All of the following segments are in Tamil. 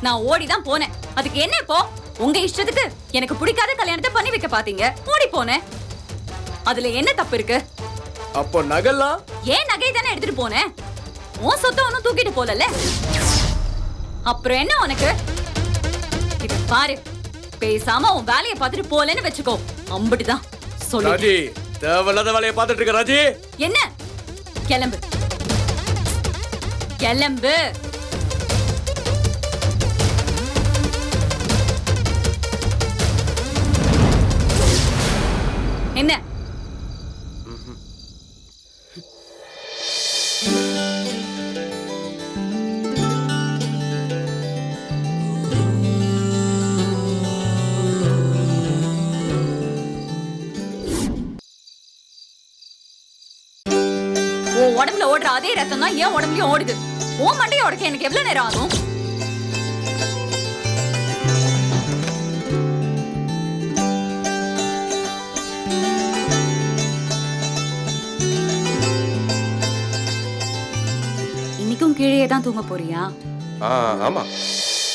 நான் ஓடி தான் போனேன். அதுக்கு என்ன இப்போ? உங்க இஷ்டத்துக்கு எனக்கு பிடிக்காத கல்யாணத்தை பண்ணி வைக்க பாத்தீங்க. ஓடி போனேன். அதுல என்ன தப்பு இருக்கு? அப்போ நகைலாம் ஏன் நகை தானே எடுத்துட்டு போனேன்? உன் சொத்தை ஒன்னும் தூக்கிட்டு போலல. அப்புறம் என்ன உனக்கு? இது பாரு பேசாம உன் வேலையை பார்த்துட்டு போலன்னு வச்சுக்கோ. அம்புட்டுதான் சொல்லு ராஜி தேவையில்லாத வேலையை பார்த்துட்டு இருக்க ராஜி. என்ன? கிளம்பு. கிளம்பு. உடம்புல ஓடுற அதே ரத்தம் தான் ஏன் உடம்புலயும் ஓடுது. உன் மண்டையை உடைக்க எனக்கு எவ்வளவு நேரம் ஆகும்? இன்னைக்கும் கீழே தான் தூங்க போறியா? ஆ ஆமா.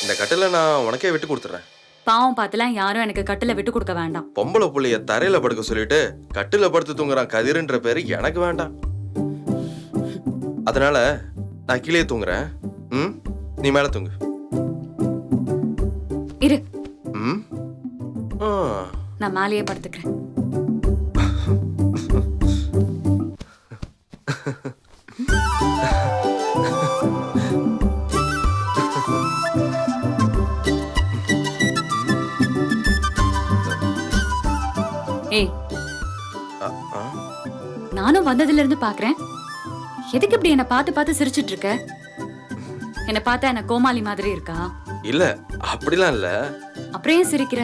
இந்த கட்டில நான் உனக்கே விட்டு கொடுத்துறேன் பாவம் பார்த்துலாம் யாரும் எனக்கு கட்டில விட்டு கொடுக்க வேண்டாம். பொம்பளை புள்ளைய தரையில படுக்க சொல்லிட்டு கட்டில படுத்து தூங்குறான் கதிருன்ற பேரு எனக்கு வேண்டாம். அதனால நான் கீழே தூங்குறேன். ம்? நீ மேல தூங்கு. இரு. ம்? ஆ, நான் மேலேயே படுத்துக்கிறேன். ஏய். நானும் வந்ததுல இருந்து பாக்குறேன். எதுக்கு இப்படி என்ன பார்த்து பார்த்து சிரிச்சிட்டு இருக்க என்ன பார்த்தா என்ன கோமாளி மாதிரி இருக்கா? இல்ல அப்படிலாம் இல்ல. அப்புறம் ஏன் சிரிக்கிற?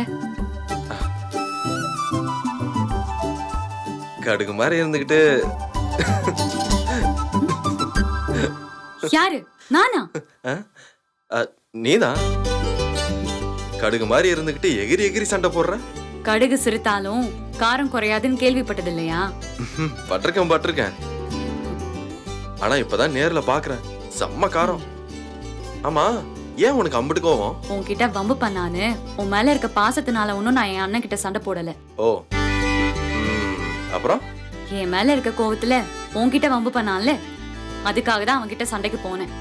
கடுகு மாதிரி இருந்துகிட்டு. யாரு? நானா? நீதான் கடுகு மாதிரி இருந்துகிட்டு எகிரி எகிரி சண்டை போடுற? கடுகு சிரித்தாலும் காரம் குறையாதுன்னு கேள்விப்பட்டது இல்லையா பட்டிருக்கேன் பட்டிருக்கேன். ஆனா இப்பதான் நேர்ல பாக்குறேன். செம்ம காரம். ஆமா ஏன் உனக்கு அம்பிட்டு கோவம்? உன்கிட்ட வம்பு பண்ணான்னு உன் மேல இருக்க பாசத்தினால ஒன்னும் நான் என் அண்ணன் கிட்ட சண்டை போடல. ஓ. அப்புறம்? என் மேல இருக்க கோவத்துல உன்கிட்ட வம்பு பண்ணான்ல அதுக்காக தான் அவன்கிட்ட சண்டைக்கு போனேன்.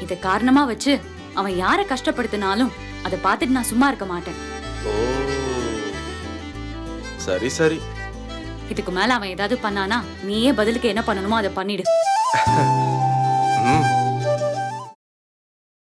இத காரணமா வச்சு அவன் யார கஷ்டப்படுத்தினாலும் அதை பார்த்துட்டு நான் சும்மா இருக்க மாட்டேன். ஓ. சரி சரி. இதுக்கு மேல அவன் ஏதாவது பண்ணானா நீயே பதிலுக்கு என்ன பண்ணணுமோ அதை பண்ணிடு.